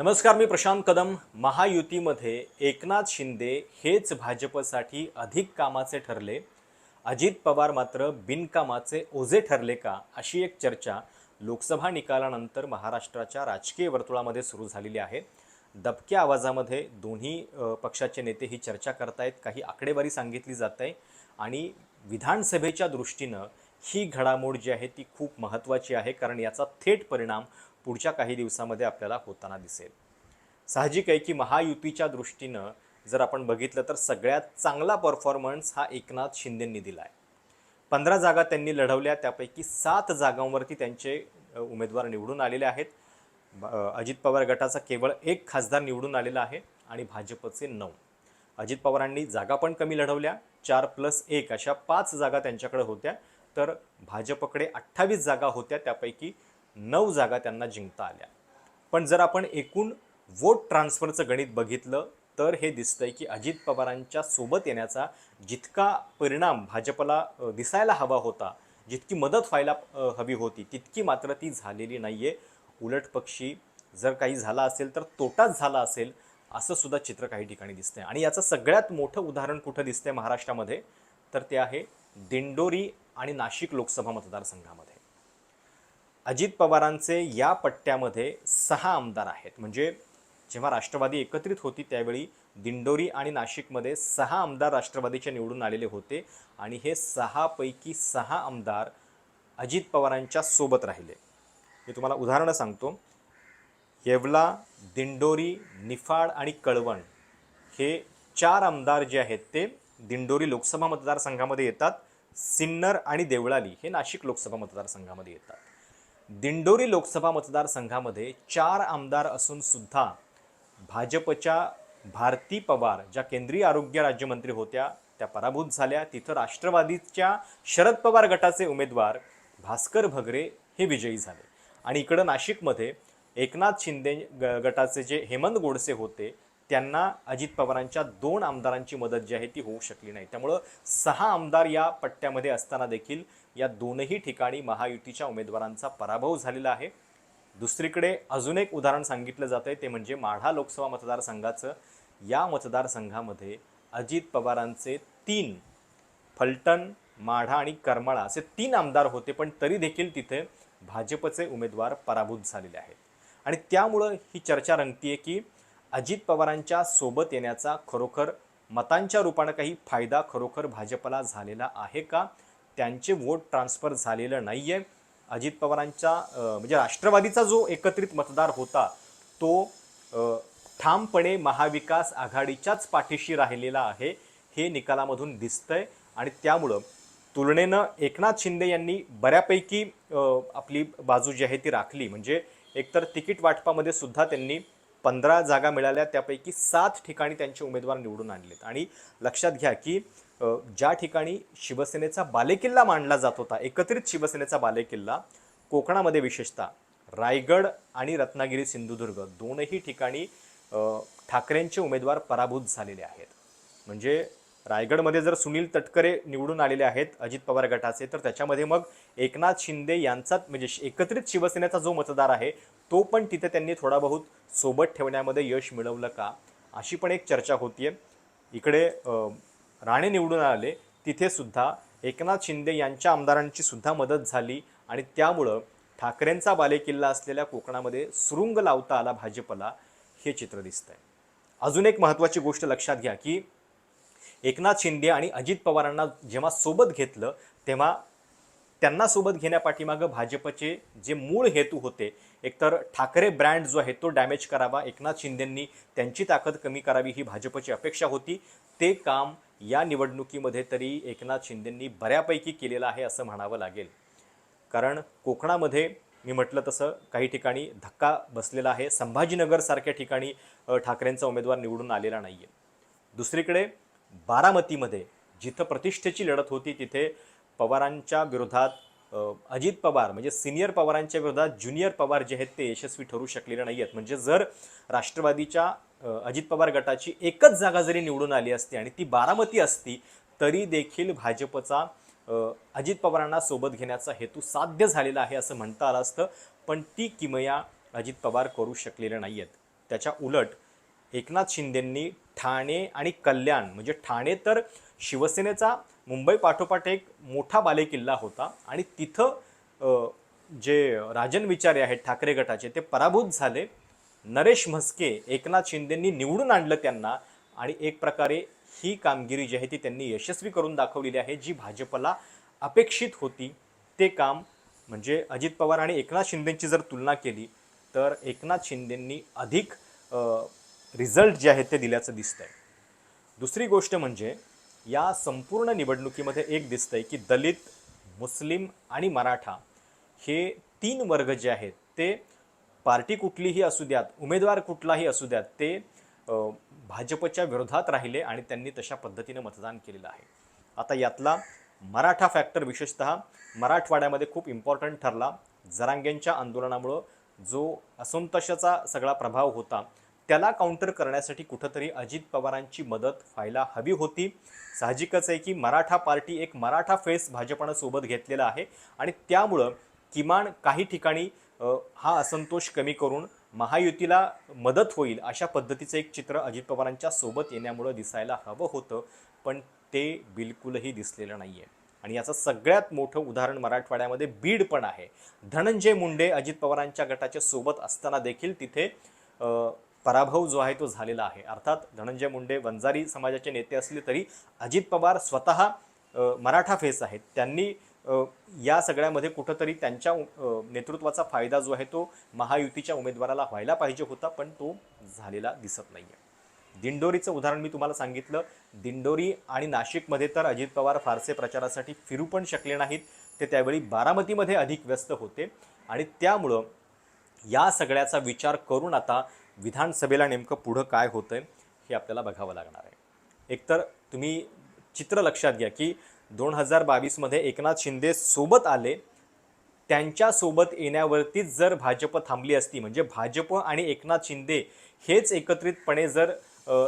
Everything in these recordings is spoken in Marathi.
नमस्कार मी प्रशांत कदम. महायुतीमध्ये एकनाथ शिंदे हेच भाजपसाठी अधिक कामाचे ठरले. अजित पवार मात्र बिनकामाचे ओझे ठरले का अशी एक चर्चा लोकसभा निकालानंतर महाराष्ट्राच्या राजकीय वर्तुळामध्ये सुरू झालेली आहे. दबक्या आवाजामध्ये दोन्ही पक्षाचे नेते ही चर्चा करतायत काही आकडेवारी सांगितली जात आहे आणि विधानसभेच्या दृष्टीनं ही घडामोड जी आहे ती खूप महत्त्वाची आहे कारण याचा थेट परिणाम पुढच्या काही दिवसामध्ये आपल्याला होताना दिसेल. साहजिक आहे की महायुतीच्या दृष्टीनं जर आपण बघितलं तर सगळ्यात चांगला परफॉर्मन्स हा एकनाथ शिंदेंनी दिला आहे पंधरा जागा त्यांनी लढवल्या त्यापैकी सात जागांवरती त्यांचे उमेदवार निवडून आलेले आहेत. अजित पवार गटाचा केवळ एक खासदार निवडून आलेला आहे आणि भाजपचे नऊ. अजित पवारांनी जागा पण कमी लढवल्या चार प्लस एक अशा पाच जागा त्यांच्याकडे होत्या. तर भाजपकडे अठ्ठावीस जागा होत्या त्यापैकी नऊ जागा त्यांना जिंकता आल्या. पण जर आपण एकूण वोट ट्रान्सफरचं गणित बघितलं तर हे दिसतंय की अजित पवारांच्या सोबत येण्याचा जितका परिणाम भाजपला दिसायला हवा होता जितकी मदत व्हायला हवी होती तितकी मात्र ती झालेली नाही आहे उलट पक्षी जर काही झाला असेल तर तोटाच झाला असेल असं सुद्धा चित्र काही ठिकाणी दिसतंय. आणि याचं सगळ्यात मोठं उदाहरण कुठं दिसतंय महाराष्ट्रामध्ये? तर ते आहे दिंडोरी आणि नाशिक लोकसभा मतदारसंघामध्ये. अजित पवारांचे या पट्ट्यामध्ये सहा आमदार आहेत. म्हणजे जेव्हा राष्ट्रवादी एकत्रित होती त्यावेळी दिंडोरी आणि नाशिकमध्ये सहा आमदार राष्ट्रवादीचे निवडून आलेले होते आणि हे सहापैकी सहा आमदार अजित पवारांच्या सोबत राहिले. मी तुम्हाला उदाहरणं सांगतो. येवला दिंडोरी निफाड आणि कळवण हे चार आमदार जे आहेत ते दिंडोरी लोकसभा मतदारसंघामध्ये येतात. सिन्नर आणि देवळाली हे नाशिक लोकसभा मतदारसंघामध्ये येतात. दिंडोरी लोकसभा मतदारसंघामध्ये चार आमदार असून सुद्धा भाजपच्या भारती पवार ज्या केंद्रीय आरोग्य राज्यमंत्री होत्या त्या पराभूत झाल्या. तिथं राष्ट्रवादीच्या शरद पवार गटाचे उमेदवार भास्कर भगरे हे विजयी झाले. आणि इकडं नाशिकमध्ये एकनाथ शिंदे ग गटाचे जे हेमंत गोडसे होते त्यांना अजित पवारांच्या दोन आमदारांची मदत जी आहे ती होऊ शकली नाही. त्यामुळं सहा आमदार या पट्ट्यामध्ये असताना देखील या दोनही ठिकाणी महायुतीच्या उमेदवारांचा पराभव झालेला आहे. दुसरीकडे अजून एक उदाहरण सांगितलं जात आहे ते म्हणजे माढा लोकसभा मतदारसंघाचं. या मतदारसंघामध्ये अजित पवारांचे तीन फलटण माढा आणि करमाळा असे तीन आमदार होते पण तरी देखील तिथे भाजपचे उमेदवार पराभूत झालेले आहेत. आणि त्यामुळं ही चर्चा रंगतीये की अजित पवारांच्या सोबत येण्याचा खरोखर मतांच्या रूपानं काही फायदा खरोखर भाजपला झालेला आहे का? त्यांचे वोट ट्रान्सफर झालेलं नाही आहे अजित पवारांच्या म्हणजे राष्ट्रवादीचा जो एकत्रित मतदार होता तो ठामपणे महाविकास आघाडीच्याच पाठीशी राहिलेला आहे. हे निकालामधून दिसतंय आणि त्यामुळं तुलनेनं एकनाथ शिंदे यांनी बऱ्यापैकी आपली बाजू जी आहे ती राखली. म्हणजे एकतर तिकीट वाटपामध्ये सुद्धा त्यांनी पंधरा जागा मिळाल्या त्यापैकी सात ठिकाणी त्यांचे उमेदवार निवडून आणलेत. आणि लक्षात घ्या की ज्या ठिकाणी शिवसेनेचा बालेकिल्ला मांडला जात होता एकत्रित शिवसेनेचा बालेकिल्ला कोकणामध्ये विशेषतः रायगड आणि रत्नागिरी सिंधुदुर्ग दोनही ठिकाणी ठाकरेंचे उमेदवार पराभूत झालेले आहेत. म्हणजे रायगडमध्ये जर सुनील तटकरे निवडून आलेले आहेत अजित पवार गटाचे तर त्याच्यामध्ये मग एकनाथ शिंदे यांचा म्हणजे एकत्रित शिवसेनेचा जो मतदार आहे तो पण तिथे त्यांनी थोडा बहुत सोबत ठेवण्यामध्ये यश मिळवलं का अशी पण एक चर्चा होतीये. इकडे राणे निवडून आले तिथेसुद्धा एकनाथ शिंदे यांच्या आमदारांची सुद्धा मदत झाली आणि त्यामुळं ठाकरेंचा बालेकिल्ला असलेल्या कोकणामध्ये सुरुंग लावता आला भाजपला हे चित्र दिसतंय. अजून एक महत्त्वाची गोष्ट लक्षात घ्या की एकनाथ शिंदे आणि अजित पवारांना जेव्हा सोबत घेतलं तेव्हा त्यांना सोबत घेण्यापाठीमागं भाजपचे जे मूळ हेतू होते एकतर ठाकरे ब्रँड जो आहे तो डॅमेज करावा एकनाथ शिंदेंनी त्यांची ताकद कमी करावी ही भाजपची अपेक्षा होती. ते काम या निवडणुकीमध्ये तरी एकनाथ शिंदेंनी बऱ्यापैकी केलेलं आहे असं म्हणावं लागेल. कारण कोकणामध्ये मी म्हटलं तसं काही ठिकाणी धक्का बसलेला आहे. संभाजीनगरसारख्या ठिकाणी ठाकरेंचा उमेदवार निवडून आलेला नाही आहे दुसरीकडे बारामतीमध्ये जिथं प्रतिष्ठेची लढत होती तिथे पवारांच्या विरोधात अजित पवार म्हणजे सिनियर पवारांच्या विरोधात ज्युनियर पवार जे आहेत ते यशस्वी ठरू शकलेले नाही आहेत म्हणजे जर राष्ट्रवादीच्या अजित पवार गटाची एकच जागा जरी निवडून आली असती आणि ती बारामती असती तरी देखील भाजपचा अजित पवारांना सोबत घेण्याचा हेतू साध्य झालेला आहे असं म्हणता आलं असतं पण ती किमया अजित पवार करू शकलेले नाही आहेत त्याच्या उलट एकनाथ शिंदेंनी ठाणे आणि कल्याण म्हणजे ठाणे तर शिवसेनेचा मुंबई पाठोपाठ एक मोठा बालेकिल्ला होता आणि तिथं जे राजन विचारे आहेत ठाकरे गटाचे ते पराभूत झाले. नरेश म्हस्के एकनाथ शिंदेंनी निवडून आणलं त्यांना आणि एक प्रकारे ही कामगिरी जी आहे ती त्यांनी यशस्वी करून दाखवलेली आहे जी भाजपला अपेक्षित होती. ते काम म्हणजे अजित पवार आणि एकनाथ शिंदेंची जर तुलना केली तर एकनाथ शिंदेंनी अधिक रिझल्ट जे आहेत ते दिल्याचं दिसतंय. दुसरी गोष्ट म्हणजे या संपूर्ण निवडणुकीमध्ये एक दिसतंय की दलित मुस्लिम आणि मराठा हे तीन वर्ग जे आहेत ते पार्टी कुठलीही असू द्यात उमेदवार कुठलाही असू द्यात ते भाजपच्या विरोधात राहिले आणि त्यांनी तशा पद्धतीनं मतदान केलेलं आहे. आता यातला मराठा फॅक्टर विशेषतः मराठवाड्यामध्ये खूप इम्पॉर्टंट ठरला. जरांग्यांच्या आंदोलनामुळं जो असंतोषाचा सगळा प्रभाव होता त्याला काउंटर करण्यासाठी कुठंतरी अजित पवारांची मदत व्हायला हवी होती. साहजिकच आहे की मराठा पार्टी एक मराठा फेस भाजपानं सोबत घेतलेला आहे आणि त्यामुळं किमान काही ठिकाणी हा असंतोष कमी करून महायुतीला मदत होईल अशा पद्धतीचं एक चित्र अजित पवारांच्या सोबत येण्यामुळं दिसायला हवं होतं. पण ते बिलकुलही दिसलेलं नाही आहे आणि याचं सगळ्यात मोठं उदाहरण मराठवाड्यामध्ये बीड पण आहे. धनंजय मुंडे अजित पवारांच्या गटाच्या सोबत असताना देखील तिथे पराभव जो आहे तो झालेला आहे. अर्थात धनंजय मुंडे वंजारी समाजाचे नेते असले तरी अजित पवार स्वतः मराठा फेस आहेत. त्यांनी या सगळ्यामध्ये कुठंतरी त्यांच्या नेतृत्वाचा फायदा जो आहे तो महायुतीच्या उमेदवाराला व्हायला पाहिजे होता पण तो झालेला दिसत नाही आहे दिंडोरीचं उदाहरण मी तुम्हाला सांगितलं. दिंडोरी आणि नाशिकमध्ये तर अजित पवार फारसे प्रचारासाठी फिरू पण शकले नाहीत. ते त्यावेळी बारामतीमध्ये अधिक व्यस्त होते. आणि त्यामुळं या सगळ्याचा विचार करून आता विधानसभेला नेमकं पुढं काय होतंय हे आपल्याला बघावं लागणार आहे. एकतर तुम्ही चित्र लक्षात घ्या की दोन हजार बावीसमध्ये एकनाथ शिंदे सोबत आले. त्यांच्यासोबत येण्यावरतीच जर भाजप थांबली असती म्हणजे भाजप आणि एकनाथ शिंदे हेच एकत्रितपणे जर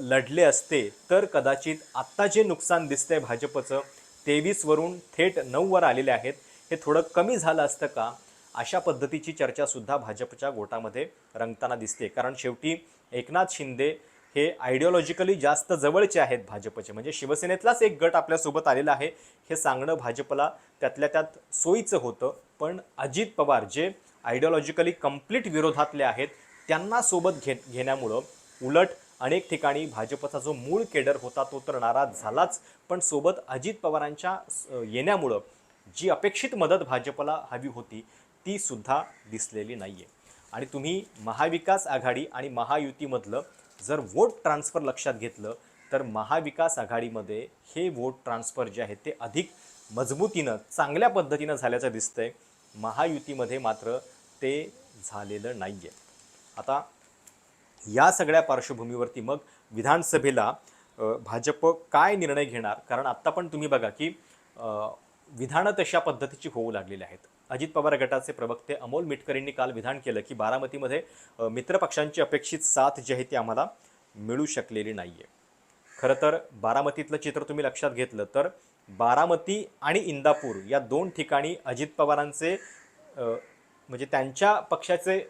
लढले असते तर कदाचित आत्ता जे नुकसान दिसतंय भाजपचं तेवीसवरून थेट नऊवर आलेले आहेत हे थोडं कमी झालं असतं का? अशा पद्धतीची चर्चासुद्धा भाजपच्या गोटामध्ये रंगताना दिसते. कारण शेवटी एकनाथ शिंदे हे आयडिओलॉजिकली जास्त जवळचे आहेत भाजपचे. म्हणजे शिवसेनेतलाच एक गट आपल्यासोबत आलेला आहे. हे सांगणं भाजपला त्यातल्या त्यात सोयीचं होतं. पण अजित पवार जे आयडिओलॉजिकली कंप्लीट विरोधातले आहेत त्यांना सोबत घे घेण्यामुळं उलट अनेक ठिकाणी भाजपचा जो मूळ केडर होता तो तर नाराज झालाच. पण सोबत अजित पवारांच्या येण्यामुळं जी अपेक्षित मदत भाजपला हवी होती ती सुद्धा दिसलेली नाही आहे आणि तुम्ही महाविकास आघाडी आणि महायुतीमधलं जर वोट ट्रान्सफर लक्षात घेतलं तर महाविकास आघाडीमध्ये हे वोट ट्रान्सफर जे आहे ते अधिक मजबूतीनं चांगल्या पद्धतीनं झाल्याचं दिसतंय. महायुतीमध्ये मात्र ते झालेलं नाही आहे आता या सगळ्या पार्श्वभूमीवरती मग विधानसभेला भाजप काय निर्णय घेणार? कारण आत्ता पण तुम्ही बघा की विधानं तशा पद्धतीची होऊ लागलेली आहेत. अजित पवार गटाचे प्रवक्ते अमोल मिटकरींनी काल विधान केलं की बारामतीमध्ये मित्रपक्षांची अपेक्षित साथ जी आहे ती आम्हाला मिळू शकलेली नाही आहे खरं तर बारामतीतलं चित्र तुम्ही लक्षात घेतलं तर बारामती आणि इंदापूर या दोन ठिकाणी अजित पवारांचे म्हणजे त्यांच्या पक्षाचे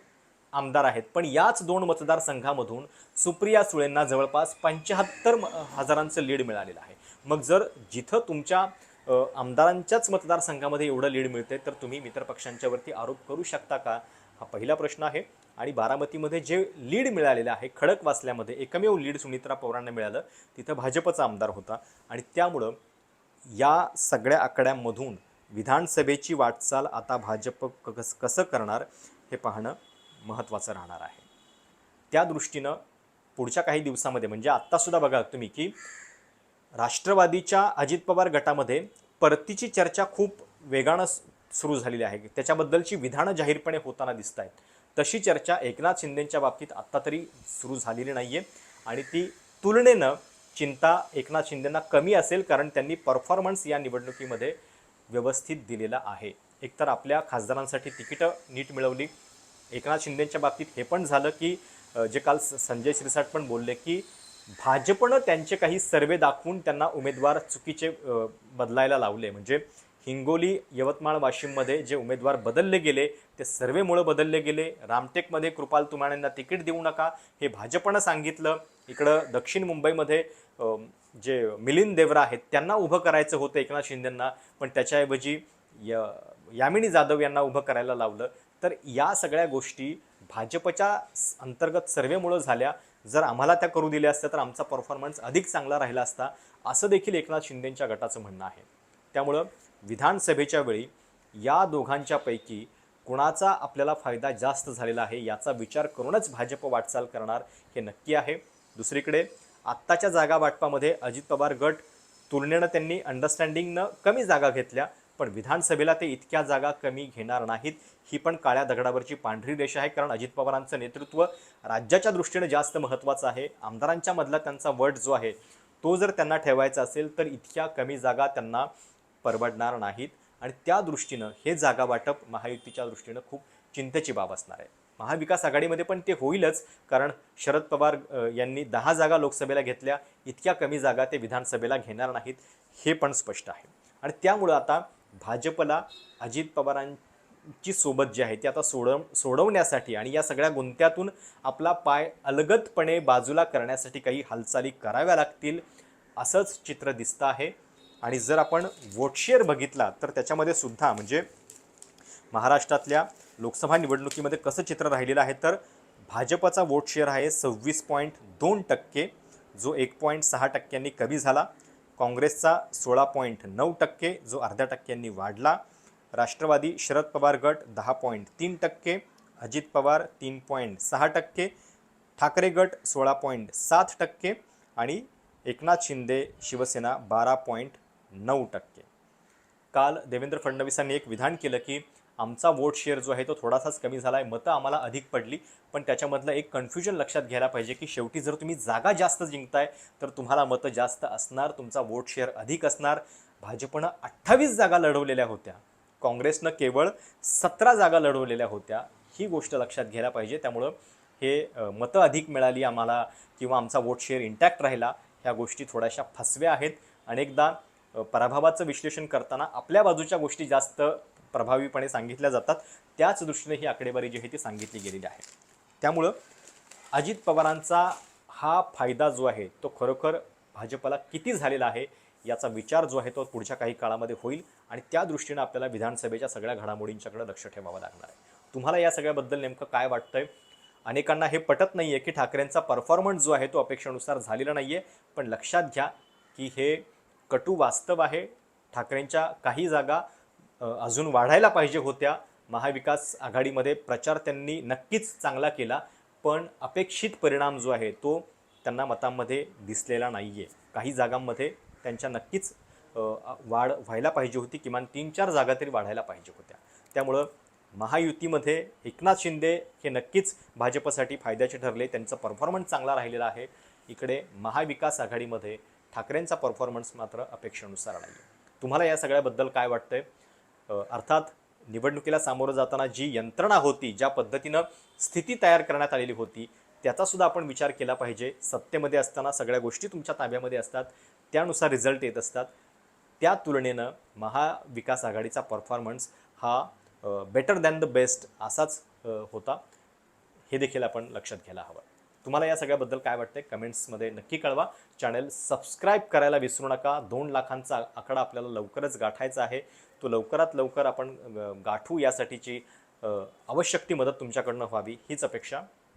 आमदार आहेत. पण याच दोन मतदारसंघामधून सुप्रिया सुळेंना जवळपास पंच्याहत्तर हजारांचं लीड मिळालेलं आहे. मग जर जिथं तुमच्या आमदारांच्याच मतदारसंघामध्ये एवढं लीड मिळते तर तुम्ही मित्रपक्षांच्यावरती आरोप करू शकता का? हा पहिला प्रश्न आहे. आणि बारामतीमध्ये जे लीड मिळालेलं आहे खडक वाचल्यामध्ये एकमेव लीड सुमित्रा पवारांना मिळालं तिथं भाजपचा आमदार होता. आणि त्यामुळं या सगळ्या आकड्यांमधून विधानसभेची वाटचाल आता भाजप कस कसं करणार हे पाहणं महत्त्वाचं राहणार आहे. त्या दृष्टीनं पुढच्या काही दिवसामध्ये म्हणजे आत्तासुद्धा बघा तुम्ही की राष्ट्रवादीच्या अजित पवार गटामध्ये परतीची चर्चा खूप वेगानं सुरू झालेली आहे. त्याच्याबद्दलची विधानं जाहीरपणे होताना दिसत आहेत तशी चर्चा एकनाथ शिंदेच्या बाबतीत आत्ता तरी सुरू झालेली नाही आहे आणि ती तुलनेनं चिंता एकनाथ शिंदेंना कमी असेल कारण त्यांनी परफॉर्मन्स या निवडणुकीमध्ये व्यवस्थित दिलेला आहे. एकतर आपल्या खासदारांसाठी तिकीटं नीट मिळवली. एकनाथ शिंदेच्या बाबतीत हे पण झालं की जे काल स- संजय श्रीसाठ पण बोलले की भाजपनं त्यांचे काही सर्वे दाखवून त्यांना उमेदवार चुकीचे बदलायला लावले. म्हणजे हिंगोली यवतमाळ वाशिममध्ये जे उमेदवार बदलले गेले ते सर्वेमुळं बदलले गेले. रामटेकमध्ये कृपाल तुमाण्यांना तिकीट देऊ नका. हे भाजपनं सांगितलं. इकडं दक्षिण मुंबईमध्ये जे मिलिंद देवरा आहेत त्यांना उभं करायचं होतं एकनाथ शिंदेंना पण त्याच्याऐवजी य यामिनी जाधव यांना उभं करायला लावलं. तर या सगळ्या गोष्टी भाजपच्या अंतर्गत सर्वेमुळं झाल्या. जर आम्हाला त्या करू दिल्या असत्या तर आमचा परफॉर्मन्स अधिक चांगला राहिला असता असं देखील एकनाथ शिंदेंच्या गटाचं म्हणणं आहे. त्यामुळं विधानसभेच्या वेळी या दोघांच्यापैकी कुणाचा आपल्याला फायदा जास्त झालेला आहे याचा विचार करूनच भाजप वाटचाल करणार हे नक्की आहे. दुसरीकडे आत्ताच्या जागा वाटपामध्ये अजित पवार गट तुलनेनं त्यांनी अंडरस्टँडिंगनं कमी जागा घेतल्या पण विधानसभेला ते इतक्या जागा कमी घेणार नाहीत. ही पण काळ्या दगडावरची पांढरी रेषा आहे कारण अजित पवारांचं नेतृत्व राज्याच्या दृष्टीने जास्त महत्त्वाचं आहे. आमदारांच्या मधला त्यांचा वट जो आहे तो जर त्यांना ठेवायचा असेल तर इतक्या कमी जागा त्यांना परवडणार नाहीत. आणि त्या दृष्टीनं हे जागा वाटप महायुतीच्या दृष्टीनं खूप चिंतेची बाब असणार आहे. महाविकास आघाडीमध्ये पण ते होईलच कारण शरद पवार यांनी दहा जागा लोकसभेला घेतल्या इतक्या कमी जागा ते विधानसभेला घेणार नाहीत हे पण स्पष्ट आहे. आणि त्यामुळं आता भाजपला अजित पवारांची सोबत जी आहे ती आता सोडव सोडवण्यासाठी आणि या सगळ्या गुंत्यातून आपला पाय अलगदपणे बाजूला करण्यासाठी काही हालचाली कराव्या लागतील असंच चित्र दिसतं आहे. आणि जर आपण वोटशेअर बघितला तर त्याच्यामध्ये सुद्धा म्हणजे महाराष्ट्रातल्या लोकसभा निवडणुकीमध्ये कसं चित्र राहिलेलं आहे तर भाजपचा वोट शेअर आहे सव्वीस पॉईंट दोन टक्के जो एक पॉईंट सहा टक्क्यांनी कमी झाला. काँग्रेसचा सोळा पॉईंट नऊ टक्के जो अर्ध्या टक्क्यांनी वाढला. राष्ट्रवादी शरद पवार गट दहा पॉईंट तीन टक्के अजित पवार तीन पॉईंट सहा टक्के ठाकरे गट सोळा पॉईंट सात टक्के आणि एकनाथ शिंदे शिवसेना बारा पॉईंट नऊ टक्के. काल देवेंद्र फडणवीसांनी एक विधान केलं की आमचा वोट शेअर जो आहे तो थोडासाच कमी झाला आहे मतं आम्हाला अधिक पडली. पण त्याच्यामधलं एक कन्फ्युजन लक्षात घ्यायला पाहिजे की शेवटी जर तुम्ही जागा जास्त जिंकताय तर तुम्हाला मतं जास्त असणार तुमचा वोट शेअर अधिक असणार. भाजपनं अठ्ठावीस जागा लढवलेल्या होत्या. काँग्रेसनं केवळ सतरा जागा लढवलेल्या होत्या. ही गोष्ट लक्षात घ्यायला पाहिजे. त्यामुळं हे मतं अधिक मिळाली आम्हाला किंवा आमचा वोट शेअर इंटॅक्ट राहिला ह्या गोष्टी थोड्याशा फसव्या आहेत. अनेकदा पराभवाचं विश्लेषण करताना आपल्या बाजूच्या गोष्टी जास्त प्रभावीपणे सांगितल्या जातात. त्याच दृष्टीने ही आकडेवारी जी आहे ती सांगितली गेलेली आहे. त्यामुळं अजित पवारांचा हा फायदा जो आहे तो खरोखर भाजपला किती झालेला आहे याचा विचार जो आहे तो पुढच्या काही काळामध्ये होईल आणि त्या दृष्टीनं आपल्याला विधानसभेच्या सगळ्या घडामोडींच्याकडे लक्ष ठेवावं लागणार आहे. तुम्हाला या सगळ्याबद्दल नेमकं काय वाटतंय? अनेकांना हे पटत नाही आहे की ठाकरेंचा परफॉर्मन्स जो आहे तो अपेक्षेनुसार झालेला नाही आहे पण लक्षात घ्या की हे कटू वास्तव आहे. ठाकरेंच्या काही जागा अजून वाढायला पाहिजे होत्या. महाविकास आघाडीमध्ये प्रचार त्यांनी नक्कीच चांगला केला पण अपेक्षित परिणाम जो आहे तो त्यांना मतांमध्ये दिसलेला नाही आहे काही जागांमध्ये त्यांच्या नक्कीच वाढ व्हायला पाहिजे होती किमान तीन चार जागा तरी वाढायला पाहिजे होत्या. त्यामुळं महायुतीमध्ये एकनाथ शिंदे हे नक्कीच भाजपसाठी फायद्याचे ठरले. त्यांचा परफॉर्मन्स चांगला राहिलेला आहे. इकडे महाविकास आघाडीमध्ये ठाकरेंचा परफॉर्मन्स मात्र अपेक्षेनुसार नाही आहे तुम्हाला या सगळ्याबद्दल काय वाटतंय? आहे अर्थात निवडणुकीला सामोरं जाताना जी यंत्रणा होती ज्या पद्धतीनं स्थिती तयार करण्यात आलेली होती त्याचा सुद्धा आपण विचार केला पाहिजे. सत्तेमध्ये असताना सगळ्या गोष्टी तुमच्या ताब्यामध्ये असतात त्यानुसार रिझल्ट येत असतात. त्या तुलनेनं महाविकास आघाडीचा परफॉर्मन्स हा बेटर दॅन द बेस्ट असाच होता. हे देखील आपण लक्षात घ्यायला हवं. तुम्हाला या सगळ्याबद्दल काय वाटतंय कमेंट्समध्ये नक्की कळवा. चॅनल सबस्क्राईब करायला विसरू नका. दोन लाखांचा आकडा आपल्याला लवकरच गाठायचा आहे. तो लवकरात लवकर आपण गाठू यासाठीची आवश्यक ती मदत तुमच्याकडनं व्हावी हीच अपेक्षा